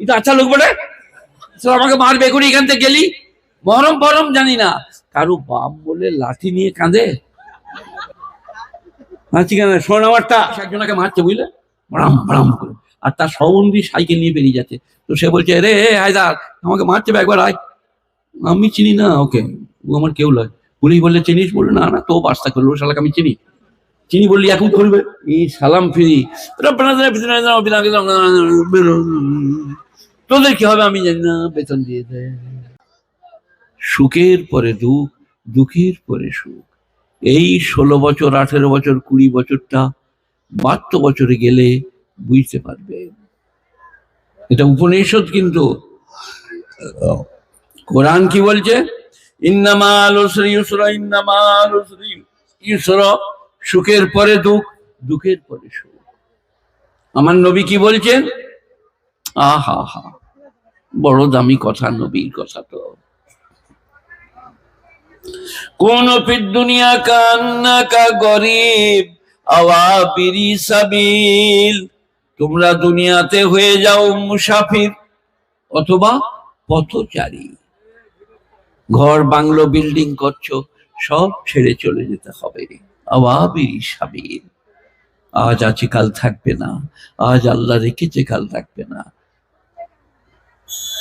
এটা আচ্ছা লোক বলে আমাকে মারবে করে এখান থেকে গেলি। মরম ফরম জানি না। কারও বাপ বলে লাঠি নিয়ে কাঁদে। মারছি কেন শোন আমারটা। একজনকে মারছে, বুঝলে? বড়াম বড়াম করে। আর তার সবন্দি সাইকেল নিয়ে বেরিয়ে যাচ্ছে। তো সে বলছে, রে হায়দার, আমাকে মারছে একবার আয়। আমি চিনি না, ওকে। ও আমার কেউ নয়। পুলিশ বললে, চিনিস? বলল, না না তো বাস্তা করল শালাকে আমি চিনি। চিনি বললি, এখন করবে? এই সালাম ফিরি। তোদের কি হবে? আমি জানি না। বেতন দিয়ে দেয় সুখের পরে দুঃখ, দুঃখের পরে সুখ। এই ষোলো বছর, আঠেরো বছর, কুড়ি বছরটা বাহাত্তর বছরে গেলে বুঝতে পারবে। এটা উপনিষদ কিন্তু। কোরআন কি বলছে? সুখের পরে দুঃখ, দুঃখের পরে সুখ। আমার নবী কি বলছেন? আহা, হা। বড় দামি কথা, নবীর কথা তো। কোন ফির দুনিয়া কান্না কা গরিব আওয়াবিরি সাবিল। তোমরা দুনিয়াতে হয়ে যাও মুসাফির, অথবা পথচারী। ঘর, বাংলো, বিল্ডিং করছ, সব ছেড়ে চলে যেতে হবে। আওয়াবিরি সাবিল। আজ আছে কাল থাকবে না, আজ আল্লাহ রেখেছে, কাল থাকবে না।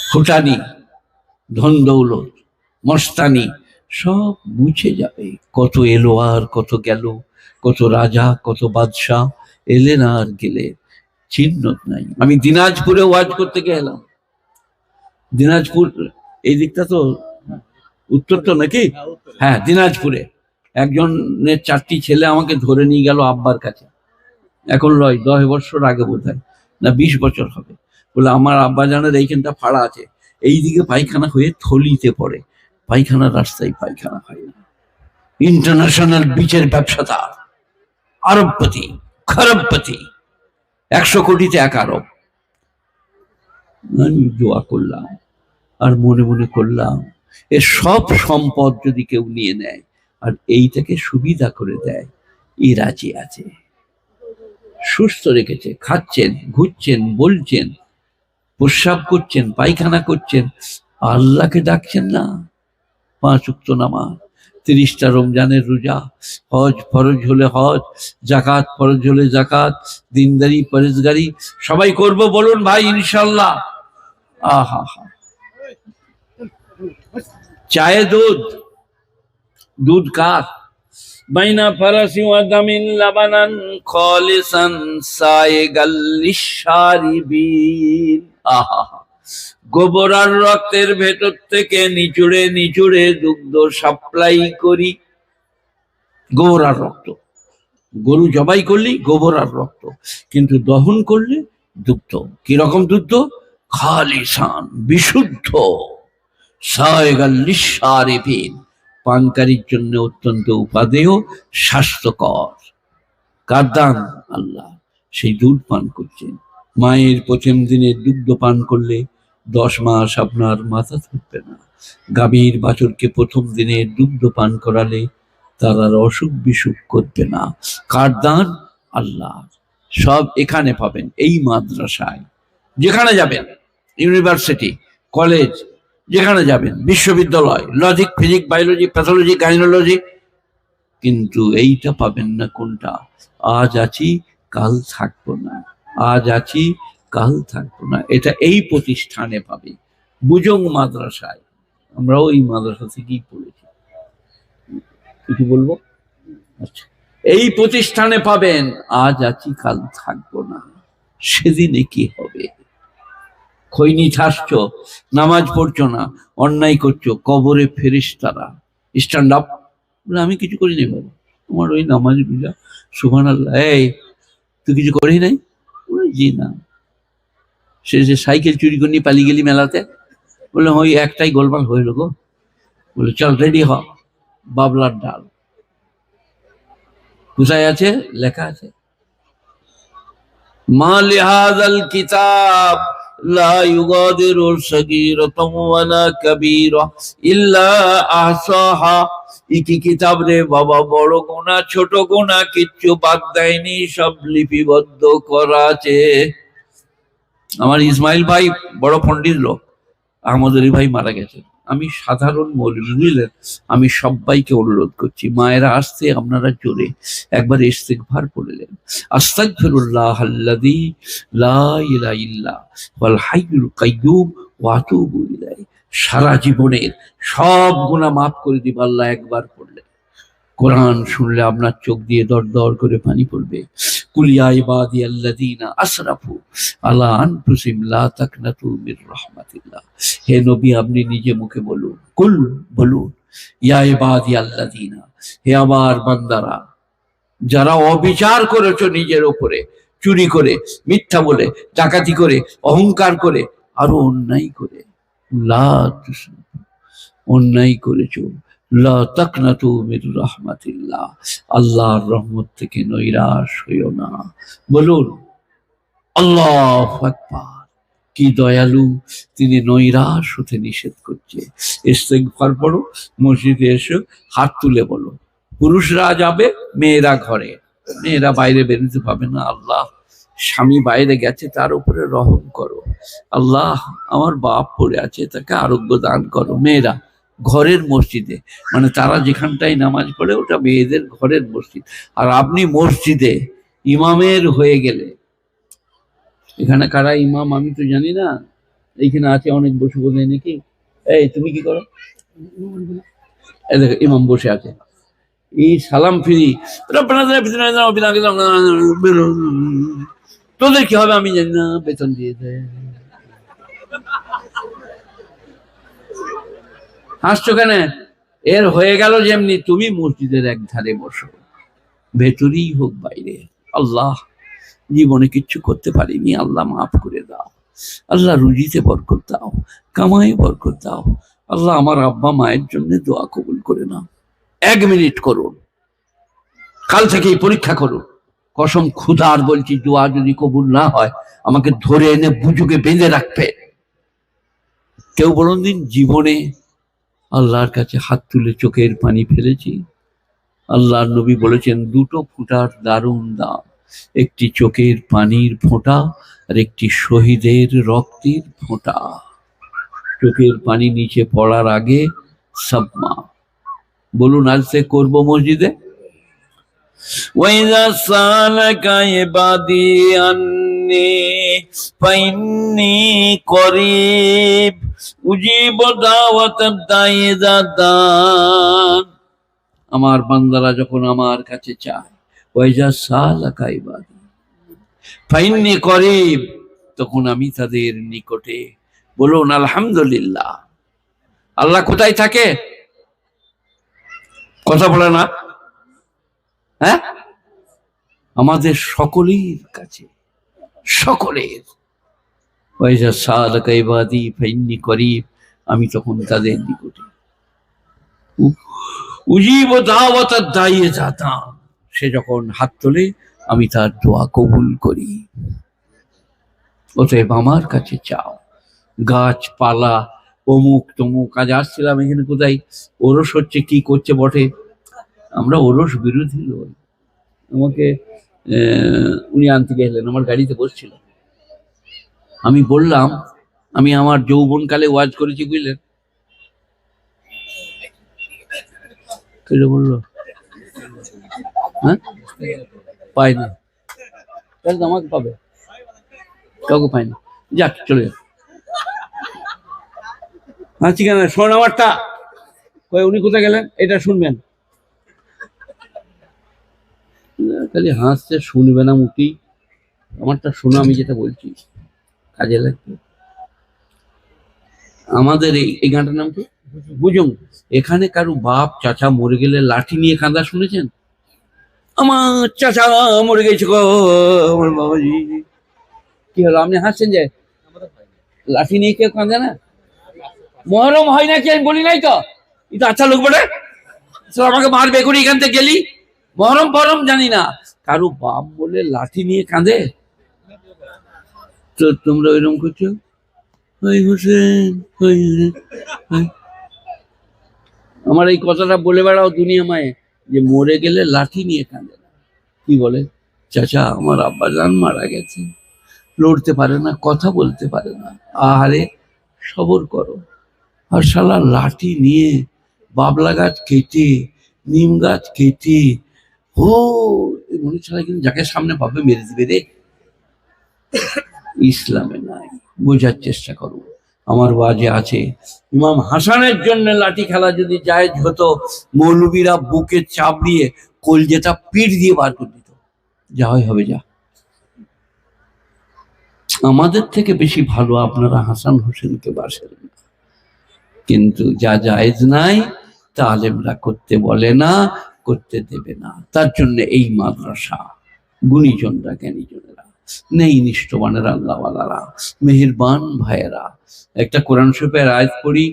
ফুটানি, ধন দৌলত, মস্তানি, সব মুছে যাবে। কত এলো আর কত গেল, কত রাজা, কত বাদশাহ এলেন আর গেলেন চিহ্ন নাই। আমি দিনাজপুরে ওয়াজ করতে গেলাম দিনাজপুর, এই দিকটা তো উত্তর তো নাকি? হ্যাঁ দিনাজপুরে। একজনের চারটি ছেলে আমাকে ধরে নিয়ে গেল আব্বার কাছে। এখন লয়, দশ বছর আগে বোধ না বিশ বছর হবে। বলে, আমার আব্বা জানের এইখানটা ফাড়া আছে। এইদিকে পায়খানা হয়ে থলিতে পড়ে। পায়খানা রাস্তায় পায়খানা হয় না। ইন্টারন্যাশনাল বিচের ব্যবসাদার, আরবপতি খরবপতি একশো কোটিতে এক আরব। আমি দোয়া করলাম, আর মনে মনে করলাম, এ সব সম্পদ যদি কেউ নিয়ে নেয়, আর এইটাকে সুবিধা করে দেয়, এ রাজি আছে। সুস্থ রেখেছে, খাচ্ছেন, ঘুরছেন, বলছেন প্রস্রাব করছেন, পায়খানা করছেন, আল্লাহকে ডাকছেন না। পাঁচ উক্ত নামাজ, তিরিশটা রমজানের রোজা, হজ ফরজ হলে হজ জাকাত ফরজ হলে জাকাত দিনদারি, পরেজগারি, সবাই করব বলুন ভাই ইনশাল্লাহ আহা, হা। চায়ে দুধ। দুধ কার? বাইনা ফারাসি ওয়া দামিন লাবানান, খালিসান গোবর আর রক্তের ভেতর থেকে নিচুড়ে নিচুড়ে দুগ্ধ সাপ্লাই করি। গোবর আর রক্ত। গরু জবাই করলি, গোবর আর রক্ত। কিন্তু দহন করলে দুগ্ধ। কীরকম দুগ্ধ? খালিসান বিশুদ্ধ। পানকারীর জন্য অত্যন্ত উপাদেয়, স্বাস্থ্যকর। কার দান? আল্লাহ। সেই দুধ পান করছেন। মায়ের প্রথম দিনে দুগ্ধ পান করলে দশ মাস আপনার মাথা থাকবে না। গাভীর বাছরকে প্রথম দিনে দুগ্ধ পান করালে তার আর অসুখ বিসুখ করবে না। কার দান? আল্লাহ সব এখানে পাবেন, এই মাদ্রাসায়। যেখানে যাবেন, ইউনিভার্সিটি, কলেজ, যেখানে যাবেন, বিশ্ববিদ্যালয় logic physic biology pathology gynaecology কিন্তু এইটা পাবেন না কোনটা? আজ আছি, কাল থাকব না। আজ আছি, কাল থাকব না। এটা এই প্রতিষ্ঠানে পাবে। বুজং মাদ্রাসায়। আমরা ওই মাদ্রাসা থেকেই পড়েছি। কিছু বলব? আচ্ছা। এই প্রতিষ্ঠানে পাবেন, আজ আছি, কাল থাকব না। সেদিনে কি হবে? খৈনি থাসছ নামাজ পড়ছো না, অন্যায় করছ, কবরে ফেরিস তারা স্ট্যান্ড আপ বলে, আমি কিছু করিনি বাবা। তোমার ওই নামাজ বিলা সুহান আল্লাহ এই, তুই কিছু করি নাই? জি না। সে যে সাইকেল চুরি করে নিয়ে পালিয়ে গেলি মেলাতে বললাম ওই একটাই গোলমাল হইল গো। বলে চল রেডি হ, বাবলার ডাল। কোথায় আছে? লেখা আছে। মা লিহাজ কিতাব লা يغادر صغيرة ولا كبيرة إلا أحصاها। ইকি কিতাব রে বাবা, বড় গোনা ছোট গোনা কিচ্ছু বাদ দেয়নি, সব লিপিবদ্ধ করা আছে। আমার ইসমাইল ভাই বড় পণ্ডিত লোক, আহমদ ভাই মারা গেছেন। আমি সাধারণ বুঝলেন আমি সবাইকে অনুরোধ করছি, মায়েরা আসতে আপনারা জোরে, একবার পড়লেন ইল্লা ওয়াল হাইয়ুল কাইয়্যুম ওয়া আতুবু সারা জীবনের সব গুণা মাফ করে দিব, আল্লাহ একবার পড়লে কোরআন শুনলে আপনার চোখ দিয়ে দর দর করে পানি পড়বে। কুলিয়া ইবাদি আল্লাযীনা আসরাফু আলা রাহমাতিল্লাহ। হে নবী, আপনি নিজে মুখে বলুন। কুল বলুন, ইয়া ইবাদি আল্লাযীনা, হে আমার বান্দারা, যারা অবিচার করেছ নিজের ওপরে চুরি করে, মিথ্যা বলে, ডাকাতি করে, অহংকার করে, আরও অন্যায় করে। অন্যায় করেছ। রাহমাতিল্লাহ। আল্লাহর রহমত থেকে নৈরাশ হইও না। বলুন, আল্লাহ কি দয়ালু, তিনি নৈরাশ হতে নিষেধ করছে। ইস্তেগফার পড়ো, মসজিদে এসো, হাত তুলে বলো, পুরুষরা যাবে, মেয়েরা ঘরে। মেয়েরা বাইরে বেরোতে পাবে না, আল্লাহ। স্বামী বাইরে গেছে, তার উপরে রহম করো। আল্লাহ, আমার বাপ পড়ে আছে, তাকে আরোগ্য দান করো। মেয়েরা ঘরের মসজিদে। মানে তারা যেখানটায় নামাজ পড়ে, ওটা মেয়েদের ঘরের মসজিদ। আর আপনি মসজিদে ইমামের হয়ে গেলে, এখানে কারা ইমাম আমি তো জানি না, এইখানে আছে অনেক বসে বলে নাকি? এই, তুমি কি করো? দেখো, ইমাম বসে আছে। এই সালাম ফিরি। তোদের কি হবে আমি জানি না, বেতন দিয়ে দেয়। হাসছো কেন? এর হয়ে গেল যেমনি তুমি মসজিদের এক ধারে বসো। ভেতরেই হোক বাইরে। আল্লাহ, জীবনে কিচ্ছু করতে পারিনি। আল্লাহ মাফ করে দাও। আল্লাহ রুজিতে বরকত দাও। কামাই বরকত দাও। আল্লাহ আমার আব্বা মায়ের জন্য দোয়া কবুল করে নাও। এক মিনিট করুন। কাল থেকেই পরীক্ষা করুন। কসম ক্ষুধার বলছি, দোয়া যদি কবুল না হয়, আমাকে ধরে এনে বুঝুকে বেঁধে রাখবে। কেউ বলুন দিন, জীবনে আল্লাহর কাছে হাত তুলে চোখের পানি ফেলেছি আল্লাহর নবী বলেছেন দুটো ফুটার দারুণ দাম একটি চোখের পানির ফোঁটা আর একটি শহীদের রক্তের ফোঁটা চোখের পানি নিচে পড়ার আগে সাবমা বলুন আজ সে করবো মসজিদে وإذا سألك عبادي عني فإني قريب أجيب دعوة الداعي إذا دعان আমার বান্দারা যখন আমার কাছে চায় ওয়াইজা সালাকা ইবাদি ফাইন্নি করিব তখন আমি তাদের নিকটে বলুন আলহামদুলিল্লাহ আল্লাহ কোথায় থাকে কথা বলে না হ্যাঁ আমাদের সকলের কাছে সকলের। আমি তখন তাদের নিকটে। উজিব দাওয়াত দাইয়ে যাতাম। সে যখন হাত তোলে, আমি তার দোয়া কবুল করি। অতএব আমার কাছে চাও, গাছপালা, অমুক তমুক, আজ আসছিলাম এখানে কোথায়, ওরস হচ্ছে, কি করছে বটে? আমরা ওরস বিরোধী লোক আমাকে উনি আনতে গেলেন আমার গাড়িতে বসছিল। আমি বললাম, আমি আমার যৌবনকালে ওয়াজ করেছি, বুঝলেন? বলল হ্যাঁ? পাই না। আমাকে পাবে। কাউকে পাই না। যাক, চলে যাক আচ্ছা কেন শোন আমারটা। উনি কোথায় গেলেন? এটা শুনবেন না, খালি হাসছে শুনবে না মুখেই আমারটা শোনো আমি যেটা বলছি। কাজে লাগবে। আমাদের এই এই গানটার নাম কি? বুঝুন এখানে কারও বাপ চাচা মরে গেলে লাঠি নিয়ে কাঁদা শুনেছেন? আমার চাচা মরে গেছে গো আমার বাবাজি। কি হলো আপনি হাসছেন যে? লাঠি নিয়ে কেউ কাঁদে না? মহরম হয় নাকি আমি বলি নাই তো? এটা আচ্ছা লোক বলে আমাকে মারবে করে এখান থেকে গেলি। মহরম ফরম জানি না। কারও বাপ বলে লাঠি নিয়ে কাঁদে? তো তোমরা ওইরকম করছ? হোসেন আমার এই কথাটা বলে বেড়াও দুনিয়া মায়ে, যে মরে গেলে লাঠি নিয়ে কাঁদে না। কি বলে? চাচা, আমার আব্বা জান মারা গেছে। লড়তে পারে না, কথা বলতে পারে না। আহারে, সবর করো। আর শালা লাঠি নিয়ে বাবলা গাছ কেটে নিম গাছ কেটে এই মনে ছাড়া কিন্তু যাকে সামনে পাবে মেরে দিবে রে। ইসলামে নাই। বোঝার চেষ্টা করো। আমার ওয়াজে আছে, ইমাম হাসানের জন্য লাঠি খেলা যদি জায়েজ হতো, মৌলবীরা বুকে চাপড়িয়ে কলজেটা পিঠ দিয়ে বার করে দিত। যা হয় হবে, যা। আমাদের থেকে বেশি ভালো আপনারা হাসান হোসেনকে বাসেন না। কিন্তু যা জায়েজ নাই তা আলেমরা করতে বলে না করতে দেবে না। তার জন্য এই মাদ্রাসা গুণীজনরা জ্ঞানীজনেরা নেই নিষ্ঠবানের, আল্লাহওয়ালারা, মেহেরবান ভাইয়েরা। একটা কোরআন শরীফের আয়াত করি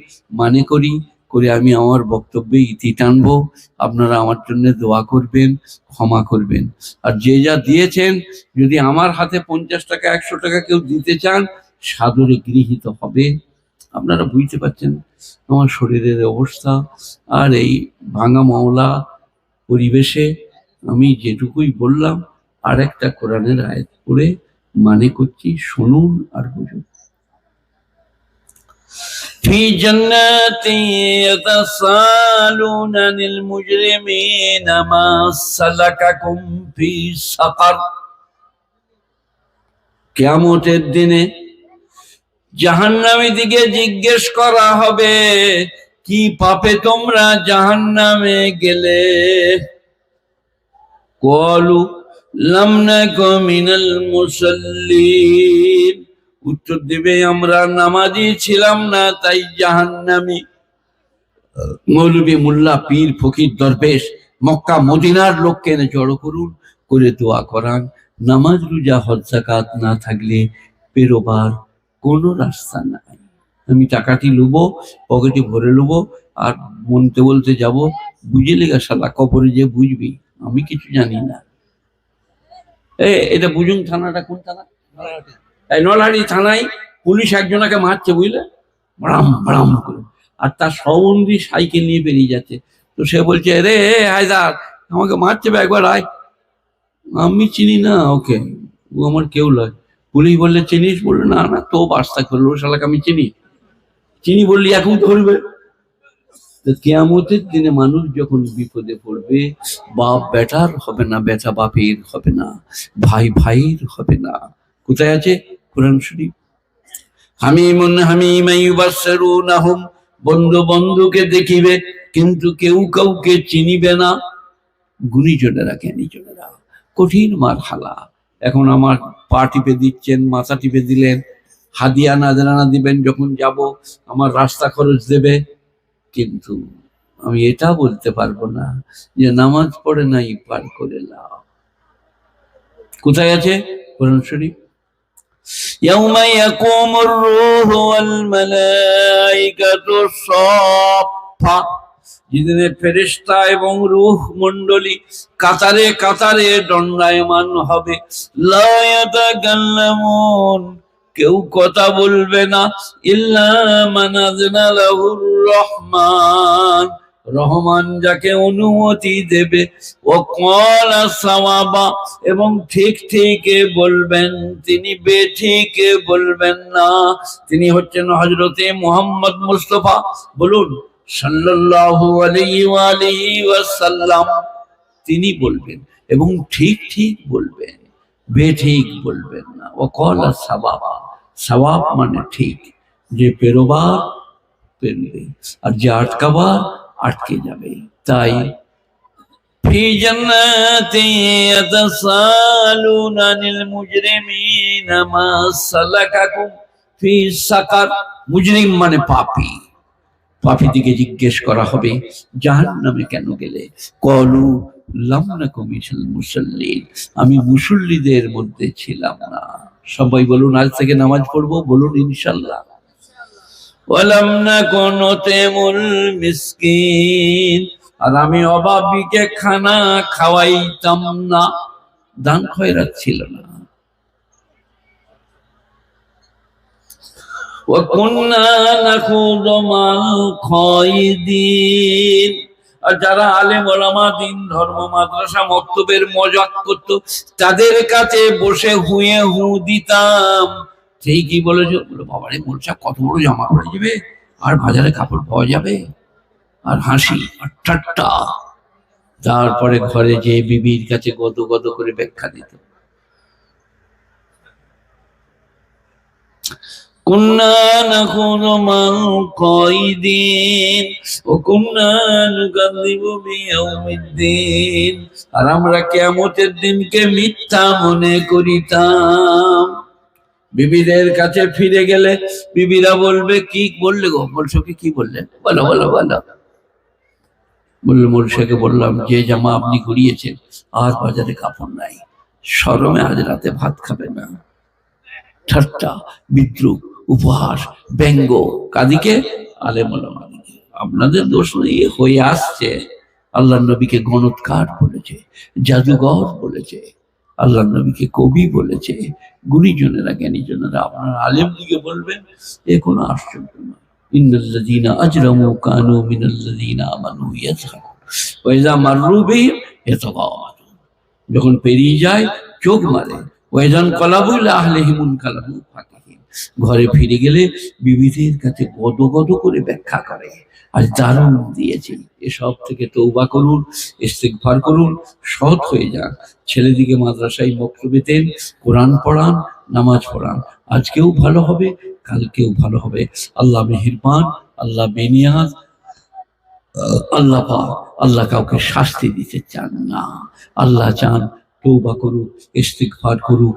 মানে করি, করে আমি আমার বক্তব্যে ইতি টানবো, আপনারা আমার জন্য দোয়া করবেন, ক্ষমা করবেন। আর যে যা দিয়েছেন, যদি আমার হাতে পঞ্চাশ টাকা, একশো টাকা কেউ দিতে চান, সাদরে গৃহীত হবে। আপনারা বুঝতে পারছেন আমার শরীরের অবস্থা, আর এই ভাঙা মাওলা পরিবেশে আমি যেটুকুই বললাম আর একটা কোরআনের আয়াত পড়ে মানে করছি শুনুন আর বুঝুন في جنات يتسالون عن المجرمين ما سلككم في سقر কেয়ামতের দিনে জাহান্নামী দিকে জিজ্ঞেস করা হবে কি পাপে তোমরা জাহান্নামে গেলে? কলু মিনাল উত্তর দেবে, আমরা নামাজি ছিলাম না, তাই জাহান্নামী। মৌলবী মোল্লা পীর ফকির দরবেশ, মক্কা মদিনার লোককে এনে জড়ো করুন, করে দোয়া করান। নামাজ রোজা, হজ না থাকলে পেরোবার কোনো রাস্তা নাই। আমি টাকাটি লুবো, পকেটে ভরে লুবো, আর বলতে বলতে যাব, বুঝে লেগা শালা, কবরে যে বুঝবি? আমি কিছু জানি না। এ, এটা বুঝুন থানাটা, কোন থানা? এই নলহাটি থানায় পুলিশ একজনকে মারছে, বুঝলে? বাড়াম বাড়াম করে। আর তার সবন্দি সাইকেল নিয়ে বেরিয়ে যাচ্ছে। তো সে বলছে, রে হায়দার, আমাকে মারছে একবার আয়। আমি চিনি না ওকে, ও আমার কেউ লয় পুলিশ বললে, চিনিস? বলল, না না তো বাস্তা করল শালাকে আমি চিনি। চিনি বললি, এখন ধরবে। কেয়ামতের দিনে মানুষ যখন বিপদে পড়বে, বাপ বেটার হবে না, বেটা বাপের হবে না, ভাই ভাইয়ের হবে না। কোথায় আছে কোরআন শরীফ? হামিমুন হামিমাইবাসসারুনাহুম বন্ধু বন্ধুকে দেখিবে, কিন্তু কেউ কাউকে চিনিবে না। গুণীজনেরা, জ্ঞানীজনেরা, কঠিন মার হালা এখন আমার পা টিপে দিচ্ছেন, মাথা টিপে দিলেন হাদিয়া নাজরানা দিবেন যখন যাব আমার রাস্তা খরচ দেবে কিন্তু আমি এটা বলতে পারবো না যে নামাজ পড়ে নাই পার করে লাও কোথায় আছে কোরআন শরীফ يوم يقوم الروح والملائكة صفا যেদিনে ফেরেশতা এবং রূহ মণ্ডলী কাতারে কাতারে দণ্ডায়মান হবে লা ইয়াতাকাল্লামুন কেউ কথা বলবে না, ইল্লা আযনা রহমান। রহমান যাকে অনুমতি দেবে, ও সাওয়াবা, এবং ঠিক ঠিক বলবেন, তিনি বেঠিক বলবেন না। তিনি হচ্ছেন হজরতে মোহাম্মদ মুস্তফা। বলুন আলিহি ওয়াসাল্লাম তিনি বলবেন এবং ঠিক ঠিক বলবেন। বেঠিক বলবেন না ও কলা সাবাবা সওয়াব মানে ঠিক যে পেরোবার পেরবে আর যে আটকাবার আটকে যাবে তাই في جنات يتسالون عن المجرمين ما سلككم في سقر মুজরিম মানে পাপী পাপী দিকে জিজ্ঞেস করা হবে জাহান নামে কেন গেলে কলু লামনা কমিশন মুসল্লিন আমি মুসল্লিদের মধ্যে ছিলাম না সবাই বলুন আজ থেকে নামাজ পড়বো বলুন ইনশাল্লাহ ওয়ালাম নাকুন নুতিমুল মিসকিন আর আমি অভাবীকে খানা খাওয়াইতাম না দান খয়রাত ছিল না وكنا نخوض مع الخائضين আর যারা আলেম, ওলামা, দিন, ধর্ম, মাদ্রাসা, মক্তবের মজাক করত, তাদের কাছে বসে হুয়ে হু দিতাম। সেই কি বলেছে? বলে, বাবারে মোলসা কত বড় জামা পড়ে যাবে। আর বাজারে কাপড় পাওয়া যাবে। আর হাসি, আর ঠাট্টা। তারপরে ঘরে যে বিবির কাছে গদ গদ করে ব্যাখ্যা দিত। كنا نخوض مع القائدين وكنا نكذب بيوم الدين আর আমরা কেয়ামতের দিনকে মিথ্যা মনে করিতাম বিবিদের কাছে ফিরে গেলে বিবিরা বলবে কি বললে গো বলছোকে কি বললেন বলো বলো বলো বললো মোরশাকে বললাম যে জামা আপনি গড়িয়েছেন আর বাজারে কাপড় নাই সরমে আজ রাতে ভাত খাবে না ঠাট্টা বিদ্রুপ উপহাস ব্যঙ্গ, কাদিকে আলেমকে আপনাদের দোষ নেই হয়ে আসছে। আল্লাহ নবীকে গণৎকার বলেছে, জাদুঘর বলেছে, আল্লাহ নবীকে কবি বলেছে। গুণীজনেরা, জ্ঞানীজনেরা আপনার আলেম দিকে বলবেন, এ কোনো আশ্চর্য না ইন্নাল্লাযীনা আজরামু কানু মিনাল্লাযীনা আমানু ইয়াজহারুন। ওয়া মাররু বিহিম ইয়াতাগাওয়াতুন। যখন পেরিয়ে যায়, চোখ মারে। ওয়াইজান কলাবুল আহলেহিমুন কালামু ফাকিহিন ঘরে ফিরে গেলে বিবিদের কাছে গদ গদ করে ব্যাখ্যা করে। আর দারুণ দিয়েছে। এসব থেকে তৌবা করুন, ইস্তেগফার করুন, সৎ হয়ে যান। ছেলেদিকে মাদ্রাসায় মক্তবেতেন কোরআন পড়ান, নামাজ পড়ান। আজকেও ভালো হবে, কালকেও ভালো হবে। আল্লাহ মেহেরবান, আল্লাহ বেনিয়াজ, আল্লাহ পাক, আল্লাহ কাউকে শাস্তি দিতে চান না। আল্লাহ চান তৌবা করুক, ইস্তিগফার করুক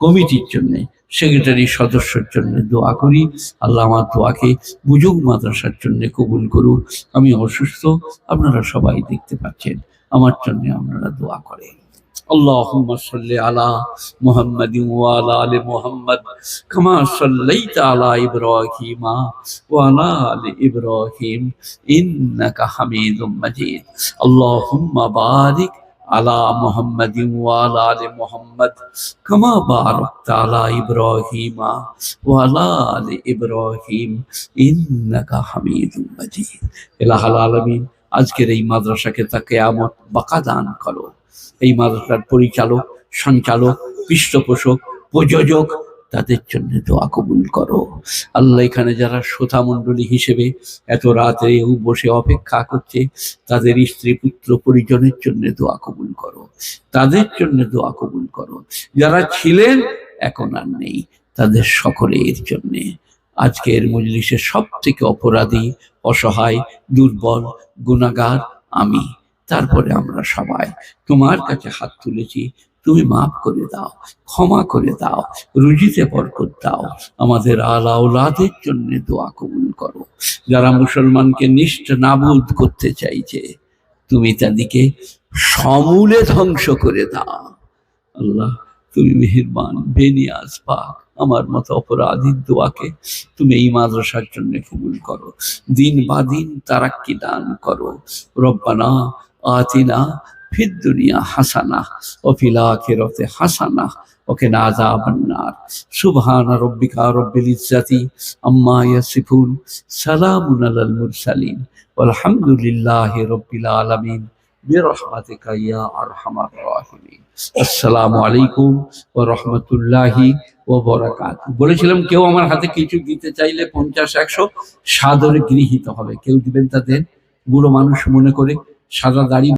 কমিটির জন্য সেক্রেটারি সদস্যের জন্য দোয়া করি আল্লাহ আমার দোয়াকে বুঝুক মাদ্রাসার জন্য কবুল করুক আমি অসুস্থ আপনারা সবাই দেখতে পাচ্ছেন আমার জন্য আপনারা দোয়া করেন اللهم صل على محمد وعلى ال محمد كما صليت على ابراهيم وعلى ال ابراهيم انك حميد مجيد اللهم بارك على محمد وعلى ال محمد كما باركت على ابراهيم وعلى ال ابراهيم انك حميد مجيد ইলাহ আলামিন আজকের এই মাদ্রাসাকে তা কেয়ামত বাঁকা দান করো এই মাদ্রাসার পরিচালক সঞ্চালক পৃষ্ঠপোষক প্রযোজক তাদের জন্য দোয়া কবুল করো। আল্লাহ এখানে যারা শ্রোতা মণ্ডলী হিসেবে এত রাতে বসে অপেক্ষা করছে, তাদের স্ত্রী পুত্র পরিজনের জন্য দোয়া কবুল করো। তাদের জন্য দোয়া কবুল করো। যারা ছিলেন, এখন আর নেই। তাদের সকলের জন্যে। আজকের মজলিসের সব থেকে অপরাধী, অসহায়, দুর্বল গুণাগার আমি। তারপরে আমরা সবাই। তোমার কাছে হাত তুলেছি তুমি মাফ করে দাও, ক্ষমা করে দাও, রুজিতে বরকত দাও। আমাদের আলাউলাদের জন্য দোয়া কবুল করো। যারা মুসলমানকে নিষ্ঠ নাবুদ করতে চাইছে, তুমি তাদেরকে সমূলে ধ্বংস করে দাও। আল্লাহ, তুমি মেহেরবান, বেনিয়াজ, পাক, আমার মতো অপরাধীর দোয়াকে তুমি এই মাদ্রাসার জন্য কবুল করো। দিন বা দিন তারাক্কি দান করো। রব্বানা আতিনা দুনিয়া হাসানা, ও ফিল আখিরাতে হাসানা, ওকে সুবহান রব্বিকা রব্বিল ইজ্জাতি আম্মা ইয়াসিফুন, সালামুন আলাল মুরসালিন আলহামদুলিল্লাহি রব্বিল আলামিন আলাইকুম বলেছিলাম কেউ আমার হাতে কিছু দিতে চাইলে পঞ্চাশ, একশো সাদরে গৃহীত হবে। কেউ দিবেন তাদের? বুড়ো মানুষ মনে করে সাদা দাড়ি